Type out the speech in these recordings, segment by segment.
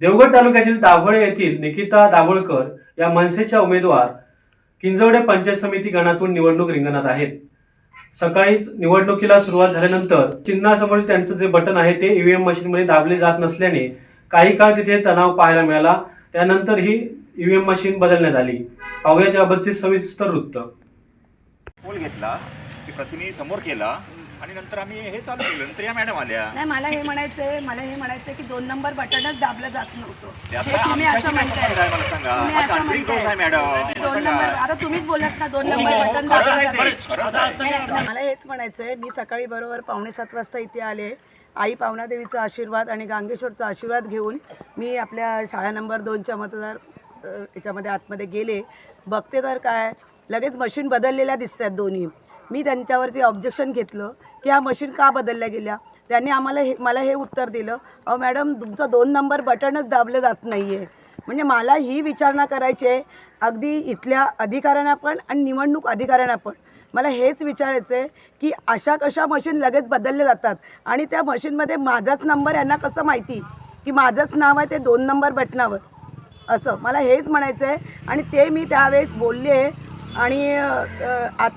देवगड तालुक्यातील दाभोळे येथील निकिता दाभोळकर या मनसेच्या उमेदवार किंजवडे पंचायत समिती गणातून निवडणूक रिंगणात आहेत. सकाळीच निवडणुकीला सुरुवात झाल्यानंतर चिन्हासमोर त्यांचं जे बटन आहे ते ईव्हीएम मशीनमध्ये दाबले जात नसल्याने काही काळ तिथे तणाव पाहायला मिळाला. त्यानंतर ही ईव्हीएम मशीन बदलण्यात आली. पाहूया त्याबाबतचे सविस्तर वृत्त. घेतला की प्रतिनिधी समोर केला आणि नंतर आम्ही हे चालू केलं नंतर या मॅडम आल्या नाही मला हे म्हणायचंय मला हे म्हणायचंय की दोन नंबर बटनच दाबलं जात नव्हतं हे तुम्ही असं म्हणताय संबंध आहे मला सांगा? तुम्ही हा असं तांत्रिक दोष आहे मॅडम. म्हणताय दोन. नंबर आता तुम्हीच बोलत ना दोन हो, नंबर हो, बटन खरंच दाबलं आहे जातं. ते, खरंच आहे. नाही, नाही, मला हेच म्हणायचंय मी सकाळी बरोबर पावणे सात वाजता इथे आले आई पावनादेवीचा आशीर्वाद आणि गांगेश्वरचा आशीर्वाद घेऊन मी आपल्या शाळा नंबर दोनच्या मतदार अ, याच्यामध्ये आतमध्ये गेले बघते तर काय लगेच मशीन बदललेल्या दिसत आहेत दोन्ही मी त्यांच्यावरती ऑब्जेक्शन घेतलं की ह्या मशीन का बदलल्या गेल्या? त्यांनी आम्हाला हे मला हे उत्तर दिलं अहो मॅडम तुमचं दोन नंबर बटनच दाबलं जात नाही आहे म्हणजे मला ही विचारणा करायची आहे अगदी इथल्या अधिकाऱ्यांना पण आणि निवडणूक अधिकाऱ्यांना पण. मला हेच विचारायचं आहे की अशा कशा मशीन लगेच बदलल्या जातात? आणि त्या मशीनमध्ये माझाच नंबर यांना कसं माहिती? की माझंच नाव आहे ते दोन नंबर बटनावर असं. मला हेच म्हणायचं आहे आणि ते मी त्यावेळेस बोलले आणि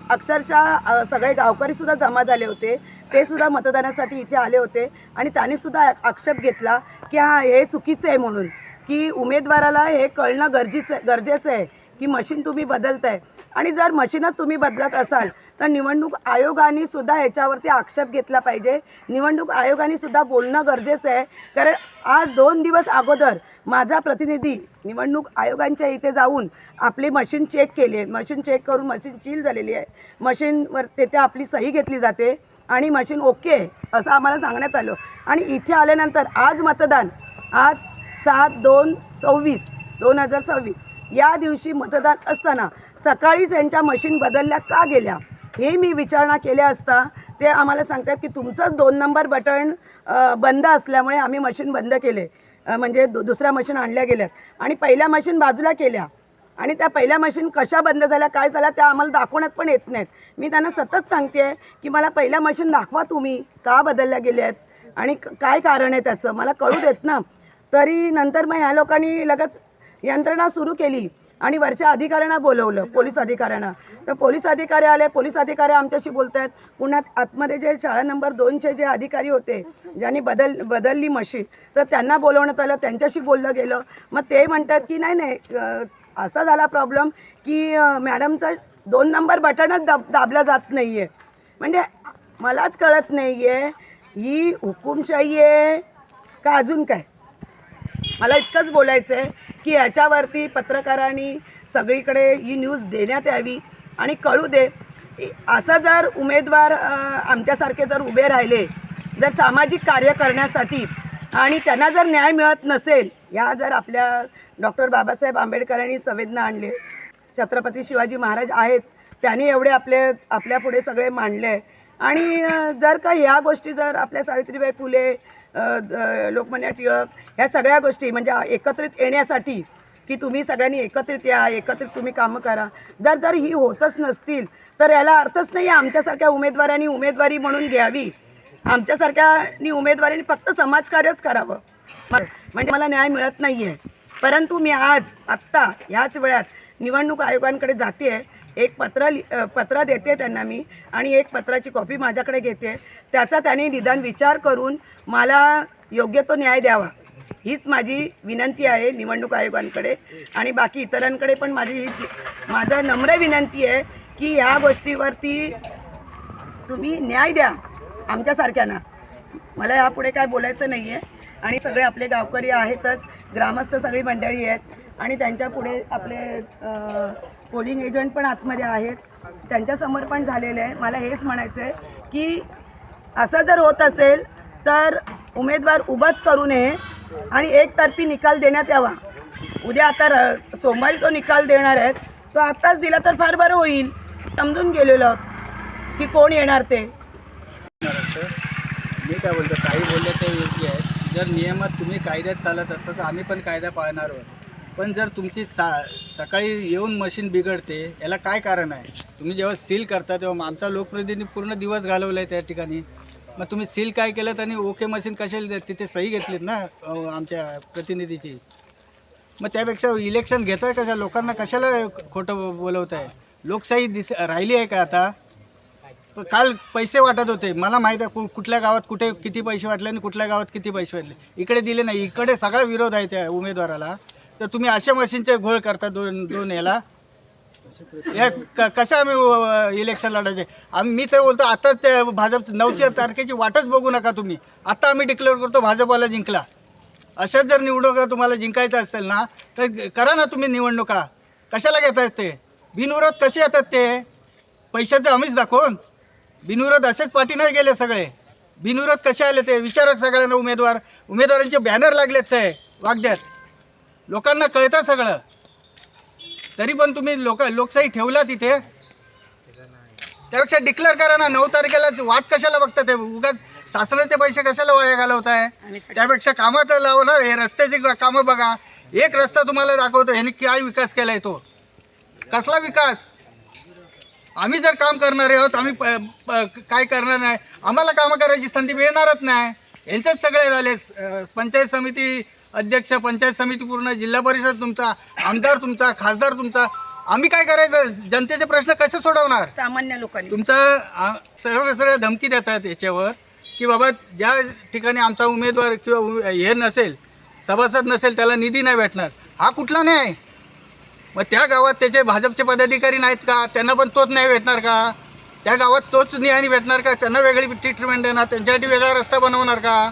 अक्षरशः सगळे गावकरीसुद्धा जमा झाले होते. ते सुद्धा मतदानासाठी इथे आले होते. आणि त्यांनीसुद्धा आक्षेप घेतला की हा हे चुकीचं आहे म्हणून. की उमेदवाराला हे कळणं गरजेचं गरजेचं आहे की मशीन तुम्ही बदलताय. आणि जर मशीनच तुम्ही बदलत असाल तर निवडणूक आयोगाने सुद्धा ह्याच्यावरती आक्षेप घेतला पाहिजे. निवडणूक आयोगाने सुद्धा बोलणं गरजेचं आहे. कारण आज दोन दिवस अगोदर माझा प्रतिनिधी निवडणूक आयोगांच्या इथे जाऊन आपली मशीन चेक केली. आहे मशीन चेक करून मशीन चील झालेली आहे. मशीनवर तेथे आपली सही घेतली जाते आणि मशीन ओके आहे असं आम्हाला सांगण्यात आलं. आणि इथे आल्यानंतर आज मतदान आज सात दोन सव्वीस दोन हजार सव्वीस. या दिवशी मतदान असताना सकाळीच यांच्या मशीन बदलल्या का गेल्या? हे मी विचारणा केल्या असता ते आम्हाला सांगतात की तुमचंच दोन नंबर बटन बंद असल्यामुळे आम्ही मशीन बंद केले. म्हणजे दु दुसऱ्या मशीन आणल्या गेल्यात. आणि पहिल्या मशीन बाजूला केल्या. आणि त्या पहिल्या मशीन कशा बंद झाल्या काय झाल्या त्या आम्हाला दाखवण्यात पण येत नाहीत. मी त्यांना सतत सांगते की मला पहिल्या मशीन दाखवा तुम्ही का बदलल्या गेल्या आहेत आणि क- काय कारण आहे त्याचं? मला कळू देत ना. तरी नंतर मग ह्या लोकांनी लगेच यंत्रणा सुरू केली. आणि वरच्या अधिकाऱ्यांना बोलवलं पोलीस अधिकाऱ्यांना. तर पोलीस अधिकारी आले पोलीस अधिकारी आमच्याशी बोलत आहेत पुण्यात आतमध्ये जे शाळा नंबर दोनचे जे अधिकारी होते ज्यांनी बदल बदलली मशीन तर त्यांना बोलवण्यात आलं त्यांच्याशी बोललं गेलं. मग ते म्हणतात की नाही नाही असा झाला प्रॉब्लेम की मॅडमचा दोन नंबर बटनच दाब दाबला जात नाही आहे म्हणजे मलाच कळत नाही आहे ही हुकुमशाही आहे का अजून काय? मला इतकंच बोलायचं आहे की याच्यावरती पत्रकारांनी सगळीकडे ही न्यूज देण्यात यावी आणि कळू दे. असं जर उमेदवार आमच्यासारखे जर उभे राहिले जर सामाजिक कार्य करण्यासाठी आणि त्यांना जर न्याय मिळत नसेल ह्या जर आपल्या डॉक्टर बाबासाहेब आंबेडकरांनी संवेदना आणले छत्रपती शिवाजी महाराज आहेत त्यांनी एवढे आपले आपल्यापुढे सगळे मांडले. आणि जर का ह्या गोष्टी जर आपल्या सावित्रीबाई फुले लोकमान्य टिळक ह्या सगळ्या गोष्टी म्हणजे एकत्रित येण्यासाठी की तुम्ही सगळ्यांनी एकत्रित या एकत्रित तुम्ही कामं करा. जर जर ही होतच नसतील तर याला अर्थच नाही आहे आमच्यासारख्या उमेदवारांनी उमेदवारी म्हणून घ्यावी. आमच्यासारख्यानी उमेदवारीने फक्त समाजकार्यच करावं. म्हणजे मला न्याय मिळत नाही आहे परंतु मी आज आत्ता ह्याच वेळात निवडणूक आयोगांकडे जाते आहे एक पत्र लि पत्र देते त्यांना मी आणि एक पत्राची कॉपी माझ्याकडे घेते. त्याचा त्यांनी निदान विचार करून मला योग्य तो न्याय द्यावा. हीच माझी विनंती आहे निवडणूक आयोगांकडे आणि बाकी इतरांकडे पण माझी हीच माझं नम्र विनंती आहे की ह्या गोष्टीवरती तुम्ही न्याय द्या आमच्यासारख्यांना मला यापुढे काय बोलायचं नाही आहे आणि सगळे आपले गावकरी आहेतच ग्रामस्थ सगळी मंडळी आहेत आणि त्यांच्या पुढे आपले पोलिंग एजंट पण आतमध्ये आहेत. त्यांच्यासमोर पण झालेलं आहे. मला हेच म्हणायचं आहे की असं जर होत असेल तर उमेदवार उभाच करू नये आणि एकतर्फी निकाल देण्यात यावा. उद्या आता र सोमवारी जो निकाल देणार आहेत तो आत्ताच दिला तर फार बरं होईल. समजून गेलेलो की कोण येणार ते. मी काय बोलतो काही बोलले ते योग्य आहे जर नियमात तुम्ही कायद्यात चालत असता तर आम्ही पण कायदा पाळणार आहोत. पण जर तुमची सा सकाळी येऊन मशीन बिघडते याला काय कारण आहे? तुम्ही जेव्हा सील करता तेव्हा आमचा लोकप्रतिनिधी पूर्ण दिवस घालवला आहे त्या ठिकाणी. मग तुम्ही सील काय केलं आणि ओके मशीन कशाला तिथे सही घेतलीत ना आमच्या प्रतिनिधीची? मग त्यापेक्षा इलेक्शन घेत आहे कशा? लोकांना कशाला खोटं बोलवत आहे लोकशाही दिस राहिली आहे का आता? काल पैसे वाटत होते. मला माहीत आहे कु कुठल्या गावात कुठे किती पैसे वाटले आणि कुठल्या गावात किती पैसे वाटले. इकडे दिले नाही इकडे सगळा विरोध आहे त्या उमेदवाराला. तर तुम्ही अशा मशीनचे घोळ करता दोन दोन याला? या क- कसं आम्ही इलेक्शन लढायचे? आम्ही मी तर बोलतो आताच ते भाजप नऊच्या तारखेची वाटच बघू नका तुम्ही. आता आम्ही डिक्लेअर करतो भाजपवाला जिंकला. अशाच जर निवडणुका तुम्हाला जिंकायचं असेल ना तर करा ना तुम्ही निवडणुका. कशाला घेतात ते? बिनविरोध कसे येतात ते? पैशाचं आम्हीच दाखवून. बिनविरोध असेच पाठी नाही गेले सगळे. बिनविरोध कसे आले ते? विचारक सगळ्यांना उमेदवार. उमेदवारांचे बॅनर लागलेत ते. वागद्यात. लोकांना कळतं सगळं. तरी पण तुम्ही लोक लोकशाही ठेवला तिथे. त्यापेक्षा डिक्लेअर करा ना नऊ तारखेला वाट कशाला बघता ते? उगाच शासनाचे पैसे कशाला वाया घालवताय? त्यापेक्षा कामात लावणार हे रस्त्याचे कामं बघा. एक रस्ता तुम्हाला दाखवतो ह्याने काय विकास केलाय तो? कसला विकास? आम्ही जर काम करणारे आहोत आम्ही काय करणार नाही? आम्हाला कामं करायची संधी मिळणारच नाही. यांचेच सगळे झाले पंचायत समिती अध्यक्ष पंचायत समिती पूर्ण जिल्हा परिषद तुमचा आमदार तुमचा खासदार तुमचा. आम्ही काय करायचं? जनतेचे प्रश्न कसे सोडवणार? सामान्य लोकांनी. तुमचं आ, सरळ सरळ धमकी देतात याच्यावर की बाबा ज्या ठिकाणी आमचा उमेदवार किंवा हे नसेल सभासद नसेल त्याला निधी नाही भेटणार. हा कुठला न्याय? मग त्या गावात त्याचे भाजपचे पदाधिकारी नाहीत का? त्यांना पण तोच न्याय भेटणार का? त्या गावात तोच न्याय भेटणार का? त्यांना वेगळी ट्रीटमेंट देणार? त्यांच्यासाठी वेगळा रस्ता बनवणार का?